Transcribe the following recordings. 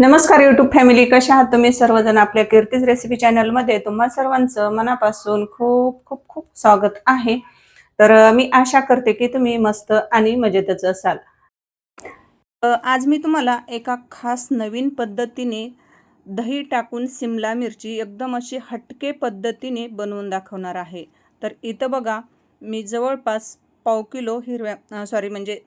नमस्कार YouTube family कशा आहात तुम्ही? सर्वजण आपल्या कीर्तीज रेसिपी चॅनलमध्ये तुम्हा सर्वांचं मनापासून खूप खूप खूप स्वागत आहे. तर मी आशा करते की तुम्ही मस्त आणि मजेतच असाल. आज मी तुम्हाला एका खास नवीन पद्धतीने दही टाकून सिमला मिरची एकदम अशी हटके पद्धतीने बनवून दाखवणार आहे. तर इथं बघा मी जवळपास पाव किलो हिरव्या सॉरी म्हणजे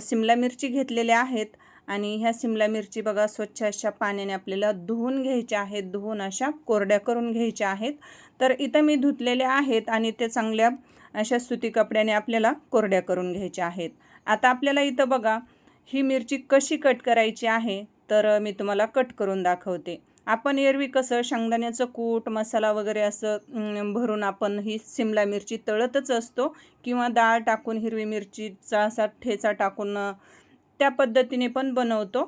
सिमला मिरची घेतलेल्या आहेत. आणि ह्या सिमला मिरची बघा स्वच्छ अशा पाण्याने आपल्याला धुवून घ्यायच्या आहेत धुवून अशा कोरड्या करून घ्यायच्या आहेत. तर इथं मी धुतलेल्या आहेत आणि ते चांगल्या अशा सुती कपड्याने आपल्याला कोरड्या करून घ्यायच्या आहेत. आता आपल्याला इथं बघा ही मिरची कशी कट करायची आहे तर मी तुम्हाला कट करून दाखवते. आपण एरवी कसं शेंगदाण्याचं कूट मसाला वगैरे असं भरून आपण ही सिमला मिरची तळतच असतो किंवा डाळ टाकून हिरवी मिरचीचा असा ठेचा टाकून त्या पद्धतीने पण बनवतो.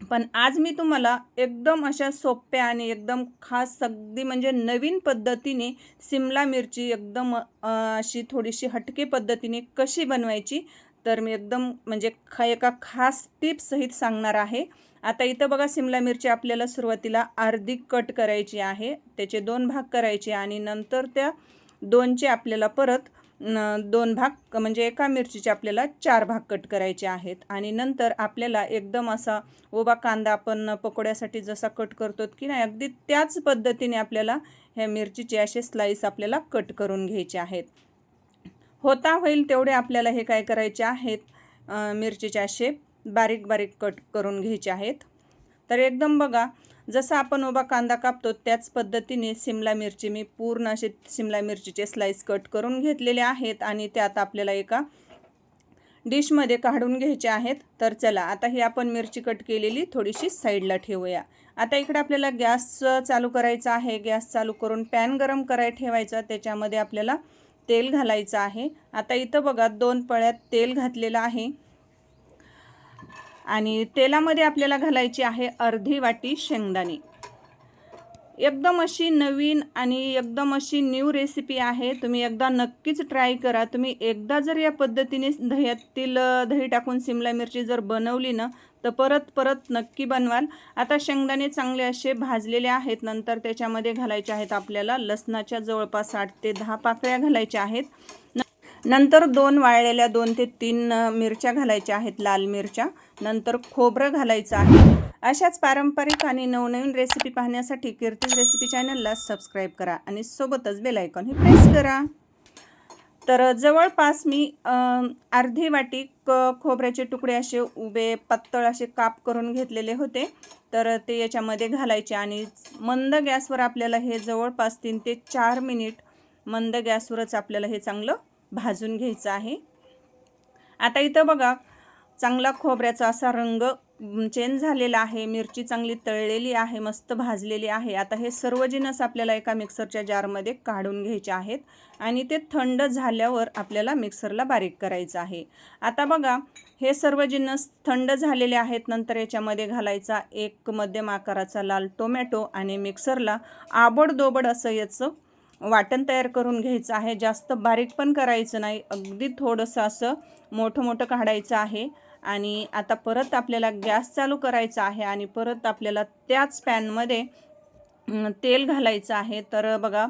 पण आज मी तुम्हाला एकदम अशा सोप्या आणि एकदम खास अगदी म्हणजे नवीन पद्धतीने सिमला मिरची एकदम अशी थोडीशी हटके पद्धतीने कशी बनवायची तर मी एकदम म्हणजे खा एका खास टिप्ससहित सांगणार आहे. आता इथं बघा सिमला मिरची आपल्याला सुरुवातीला अर्धी कट करायची आहे. त्याचे दोन भाग करायचे आणि नंतर त्या दोनचे आपल्याला परत दोन भाग म्हणजे एका मिरचीचे आपल्याला चार भाग कट करायचे आहेत. आणि नंतर आपल्याला एकदम असा ओबा कांदा आपण पकोड्यासाठी जसा कट करतो की नाही अगदी त्याच पद्धतीने आपल्याला ह्या मिरचीचे असे स्लाईस आपल्याला कट करून घ्यायचे आहेत. होता होईल तेवढे आपल्याला हे काय करायचे आहेत मिरचीचे असे बारीक बारीक कट करून घ्यायचे आहेत. तर एकदम बघा जसं आपण उभा कांदा कापतो त्याच पद्धतीने सिमला मिरची मी पूर्ण असे सिमला मिरचीचे स्लाईस कट करून घेतलेले आहेत आणि त्यात आपल्याला एका डिशमध्ये काढून घ्यायचे आहेत. तर चला आता ही आपण मिरची कट केलेली थोडीशी साईडला ठेवूया. आता इकडे आपल्याला गॅस चालू करायचा आहे. गॅस चालू करून पॅन गरम कराय ठेवायचा. त्याच्यामध्ये आपल्याला तेल घालायचं आहे. आता इथं बघा दोन पळ्यात तेल घातलेलं आहे. आणि तेलामध्ये आपल्याला घालायची आहे अर्धी वाटी शेंगदाणे. एकदम अशी नवीन आणि एकदम अशी न्यू रेसिपी आहे. तुम्ही एकदा नक्कीच ट्राय करा. तुम्ही एकदा जर या पद्धतीने दह्यातील दही टाकून सिमला मिरची जर बनवली ना तर परत परत नक्की बनवाल. आता शेंगदाणे चांगले असे भाजलेले आहेत. नंतर त्याच्यामध्ये घालायचे आहेत आपल्याला लसणाच्या जवळपास आठ ते दहा पाकळ्या घालायच्या आहेत. न- नंतर दोन वाळलेल्या दोन ते तीन मिरच्या घालायच्या आहेत लाल मिरच्या. नंतर खोबरं घालायचं आहे. अशाच पारंपरिक आणि नवनवीन रेसिपी पाहण्यासाठी कीर्तीज रेसिपी चॅनलला सबस्क्राईब करा आणि सोबतच बेलायकॉन हे प्रेस करा. तर जवळपास मी अर्धी वाटी क खोबऱ्याचे तुकडे असे उभे पातळ असे काप करून घेतलेले होते. तर ते याच्यामध्ये घालायचे आणि मंद गॅसवर आपल्याला हे जवळपास तीन ते चार मिनिट मंद गॅसवरच आपल्याला हे चांगलं भाजून घ्यायचं आहे. आता इथं बघा चांगला खोबऱ्याचा असा रंग चेंज झालेला आहे. मिरची चांगली तळलेली आहे मस्त भाजलेली आहे. आता हे सर्व जिनस आपल्याला एका मिक्सरच्या जारमध्ये काढून घ्यायचे आहेत आणि ते थंड झाल्यावर आपल्याला मिक्सरला बारीक करायचं आहे. आता बघा हे सर्व जिन्नस थंड झालेले आहेत. नंतर याच्यामध्ये घालायचा एक मध्यम आकाराचा लाल टोमॅटो आणि मिक्सरला आबडदोबड असं याचं वाटण तयार करून घ्यायचं आहे. जास्त बारीक पण करायचं नाही. अगदी थोडंसं असं मोठं मोठं काढायचं आहे. आणि आता परत आपल्याला गॅस चालू करायचा आहे आणि परत आपल्याला त्याच पॅनमध्ये तेल घालायचं आहे. तर बघा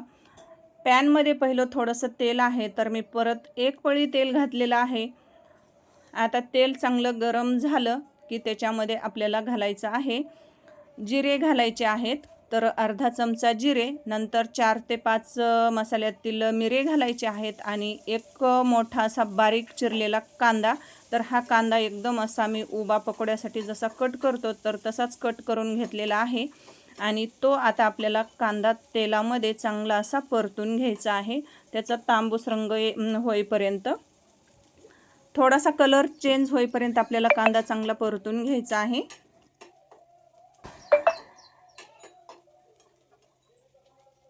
पॅनमध्ये पहिलं थोडंसं तेल आहे. तर मी परत एक पळी तेल घातलेलं आहे. आता तेल चांगलं गरम झालं की त्याच्यामध्ये आपल्याला घालायचं आहे. जिरे घालायचे आहेत. तर अर्धा चमचा जिरे नंतर चार ते पाच मसाल्यातील मिरे घालायचे आहेत आणि एक मोठा असा बारीक चिरलेला कांदा. तर हा कांदा एकदम असा मी उभा पकोड्यासाठी जसा कट करतो तर तसाच कट करून घेतलेला आहे. आणि तो आता आपल्याला कांदा तेलामध्ये चांगला असा परतून घ्यायचा आहे. त्याचा तांबूस रंग ये- होईपर्यंत. थोडासा कलर चेंज होईपर्यंत आपल्याला कांदा चांगला परतून घ्यायचा आहे.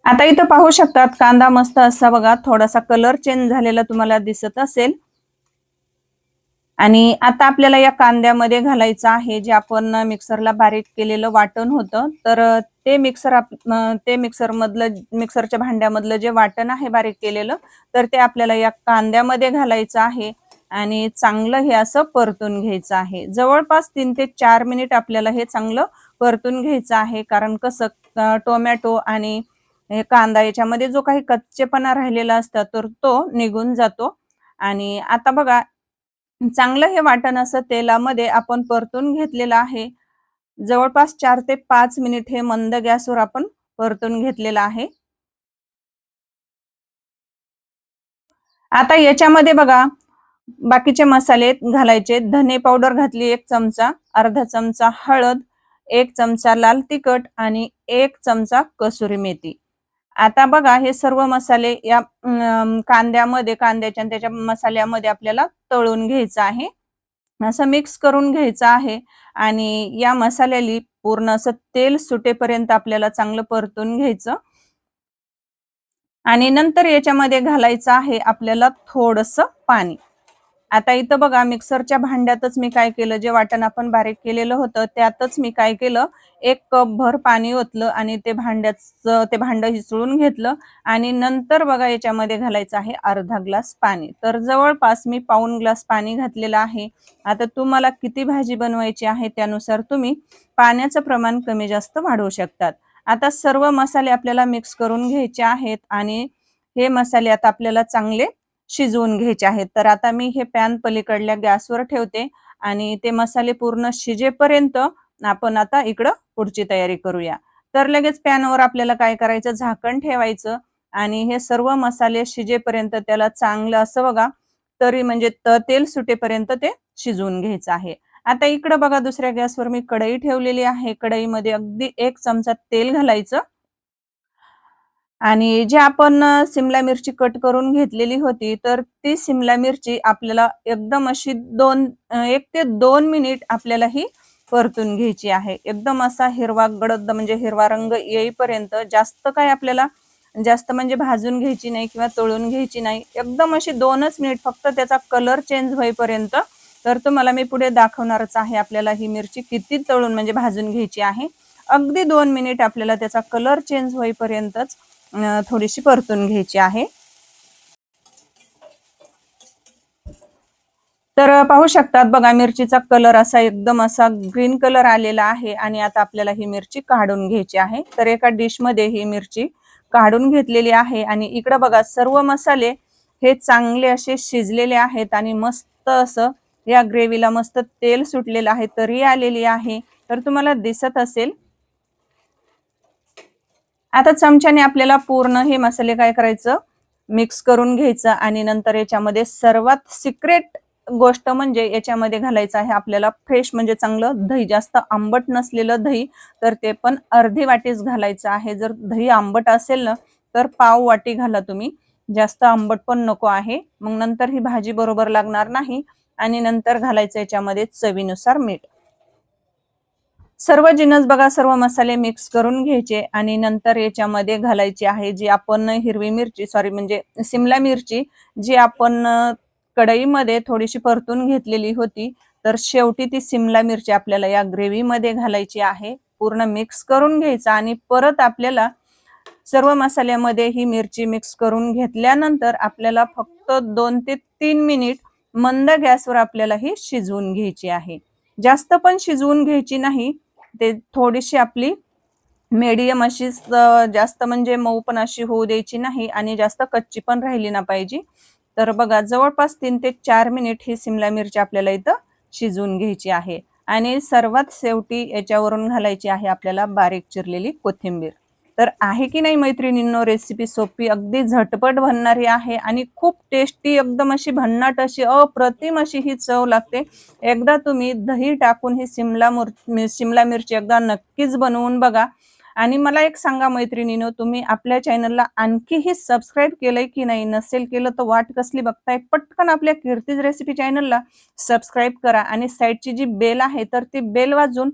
आता इथं पाहू शकतात कांदा मस्त असा बघा थोडासा कलर चेंज झालेला तुम्हाला दिसत असेल. आणि आता आपल्याला या कांद्यामध्ये घालायचं आहे जे आपण मिक्सरला बारीक केलेलं वाटण होतं. तर ते मिक्सर आप ते मिक्सर मधलं मिक्सरच्या भांड्यामधलं जे वाटण आहे बारीक केलेलं तर ते आपल्याला या कांद्यामध्ये घालायचं आहे. आणि चांगलं हे असं परतून घ्यायचं आहे. जवळपास तीन ते चार मिनिट आपल्याला हे चांगलं परतून घ्यायचं आहे. कारण कसं टोमॅटो आणि कांदा याच्यामध्ये जो काही कच्चेपणा राहिलेला असतो तर तो निघून जातो. आणि आता बघा चांगलं हे वाटण असं तेलामध्ये आपण परतून घेतलेलं आहे. जवळपास चार ते पाच मिनिट हे मंद गॅसवर आपण परतून घेतलेलं आहे. आता याच्यामध्ये बघा बाकीचे मसाले घालायचे. धने पावडर घातली एक चमचा अर्धा चमचा हळद एक चमचा लाल तिखट आणि एक चमचा कसुरी मेथी. आता बघा हे सर्व मसाले या कांद्यामध्ये कांद्याच्या त्याच्या मसाल्यामध्ये आपल्याला तळून घ्यायचं आहे. असं मिक्स करून घ्यायचं आहे आणि या मसाल्याली पूर्ण असं तेल सुटेपर्यंत आपल्याला चांगलं परतून घ्यायचं. आणि नंतर याच्यामध्ये घालायचं आहे आपल्याला थोडस पाणी. आता इथं बघा मिक्सरच्या भांड्यातच मी काय केलं? जे वाटण आपण बारीक केलेलं होतं त्यातच मी काय केलं? एक कप भर पाणी ओतलं आणि ते भांड्याचं ते भांड हिसळून घेतलं आणि नंतर बघा याच्यामध्ये घालायचं आहे अर्धा ग्लास पाणी. तर जवळपास मी पाऊन ग्लास पाणी घातलेलं आहे. आता तुम्हाला किती भाजी बनवायची आहे त्यानुसार तुम्ही पाण्याचं प्रमाण कमी जास्त वाढवू शकतात. आता सर्व मसाले आपल्याला मिक्स करून घ्यायचे आहेत आणि हे मसाले आता आपल्याला चांगले शिजवून घ्यायचे आहेत. तर आता मी हे पॅन पलीकडल्या गॅसवर ठेवते आणि ते मसाले पूर्ण शिजेपर्यंत आपण आता इकडं पुढची तयारी करूया. तर लगेच पॅनवर आपल्याला काय करायचं? झाकण ठेवायचं आणि हे सर्व मसाले शिजेपर्यंत त्याला चांगलं असं बघा तरी म्हणजे त तेल सुटेपर्यंत ते शिजवून घ्यायचं आहे. आता इकडं बघा दुसऱ्या गॅसवर मी कढई ठेवलेली आहे. कढईमध्ये अगदी एक चमचा तेल घालायचं. आणि जे आपण सिमला मिरची कट करून घेतलेली होती तर ती सिमला मिरची आपल्याला एकदम अशी दोन एक ते दोन मिनिट आपल्याला ही परतून घ्यायची आहे. एकदम असा हिरवा गडद म्हणजे हिरवा रंग येईपर्यंत जास्त काय आपल्याला जास्त म्हणजे भाजून घ्यायची नाही किंवा तळून घ्यायची नाही. एकदम अशी दोनच मिनिट फक्त त्याचा कलर चेंज होईपर्यंत तर तुम्हाला मी पुढे दाखवणारच आहे आपल्याला ही मिरची किती तळून म्हणजे भाजून घ्यायची आहे. अगदी दोन मिनिट आपल्याला त्याचा कलर चेंज होईपर्यंतच थोडीशी परतून घ्यायची आहे. तर पाहू शकतात बघा मिरचीचा कलर असा एकदम असा ग्रीन कलर आलेला आहे आणि आता आपल्याला ही मिरची काढून घ्यायची आहे. तर एका डिशमध्ये ही मिरची काढून घेतलेली आहे आणि इकडे बघा सर्व मसाले हे चांगले असे शिजलेले आहेत आणि मस्त असं या ग्रेव्हीला मस्त तेल सुटलेलं आहे तरी आलेली आहे. तर तुम्हाला दिसत असेल आता चमच्याने आपल्याला पूर्ण हे मसाले काय करायचं? मिक्स करून घ्यायचं आणि नंतर याच्यामध्ये सर्वात सिक्रेट गोष्ट म्हणजे याच्यामध्ये घालायचं आहे आपल्याला फ्रेश म्हणजे चांगलं दही. जास्त आंबट नसलेलं दही तर ते पण अर्धी वाटीच घालायचं आहे. जर दही आंबट असेल ना तर पाव वाटी घाला तुम्ही. जास्त आंबट पण नको आहे. मग नंतर ही भाजी बरोबर लागणार नाही आणि नंतर घालायचं याच्यामध्ये चवीनुसार मीठ. सर्व जिनस बघा सर्व मसाले मिक्स करून घ्यायचे आणि नंतर याच्यामध्ये घालायची आहे जी आपण हिरवी मिरची सॉरी म्हणजे सिमला मिरची जी आपण कढईमध्ये थोडीशी परतून घेतलेली होती तर शेवटी ती सिमला मिरची आपल्याला या ग्रेव्हीमध्ये घालायची आहे. पूर्ण मिक्स करून घ्यायचा आणि परत आपल्याला सर्व मसाल्यामध्ये ही मिरची मिक्स करून घेतल्यानंतर आपल्याला फक्त दोन ते तीन मिनिट मंद गॅसवर आपल्याला ही शिजवून घ्यायची आहे. जास्त पण शिजवून घ्यायची नाही ते थोडीशी आपली मीडियम अशीच जास्त म्हणजे मऊ पण अशी होऊ द्यायची नाही आणि जास्त कच्ची पण राहिली ना पाहिजे. तर बघा जवळपास तीन ते चार मिनिट ही सिमला मिरची आपल्याला इथं शिजवून घ्यायची आहे. आणि सर्वात शेवटी याच्यावरून घालायची आहे आपल्याला बारीक चिरलेली कोथिंबीर. तर आहे की नाही मैत्रिणींनो रेसिपी सोपी? अगदी झटपट बनणारी आहे आणि खूप टेस्टी एकदम अशी भन्नाट अशी अप्रतिम अशी ही चव लागते. एकदा तुम्ही दही टाकून ही सिमला मुर शिमला मिरची एकदा नक्कीच बनवून बघा. आणि मला एक सांगा मैत्रिणीनो तुम्ही आपल्या चॅनलला आणखीही सबस्क्राईब केलंय की नाही? नसेल केलं तर वाट कसली बघताय? पटकन आपल्या कीर्तीज रेसिपी चॅनलला सबस्क्राईब करा. आणि साईडची जी बेल आहे तर ती बेल वाजून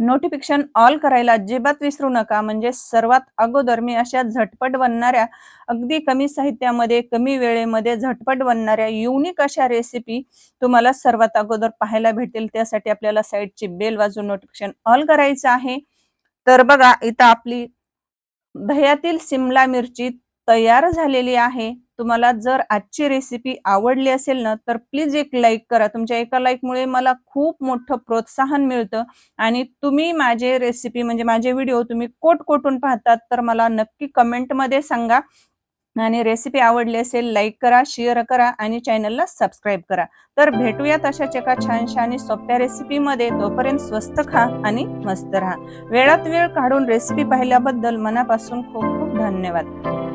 नोटिफिकेशन ऑल करायला अजिबात विसरू नका. म्हणजे सर्वात अगोदर मी अशा झटपट बनणाऱ्या अगदी कमी साहित्यामध्ये कमी वेळेमध्ये झटपट बनणाऱ्या युनिक अशा रेसिपी तुम्हाला सर्वात अगोदर पाहायला भेटेल. त्यासाठी आपल्याला साईडची बेल वाजून नोटिफिकेशन ऑल करायचं आहे. तर बघा इथं आपली दह्यातील सिमला मिरची तयार झालेली आहे. तुम्हाला जर आजची रेसिपी आवडली असेल ना तर प्लीज एक लाईक करा. तुमच्या एका लाईकमुळे मला खूप मोठं प्रोत्साहन मिळतं. आणि तुम्ही माझे रेसिपी म्हणजे माझे व्हिडिओ तुम्ही कोट कोटून पाहतात तर मला नक्की कमेंटमध्ये सांगा. आणि रेसिपी आवडली असेल लाईक करा शेअर करा आणि चॅनलला सबस्क्राईब करा. तर भेटूयात अशाच एका छानशा आणि सोप्या रेसिपीमध्ये तोपर्यंत स्वस्त खा आणि मस्त राहा. वेळात वेळ काढून रेसिपी पाहिल्याबद्दल मनापासून खूप खूप धन्यवाद.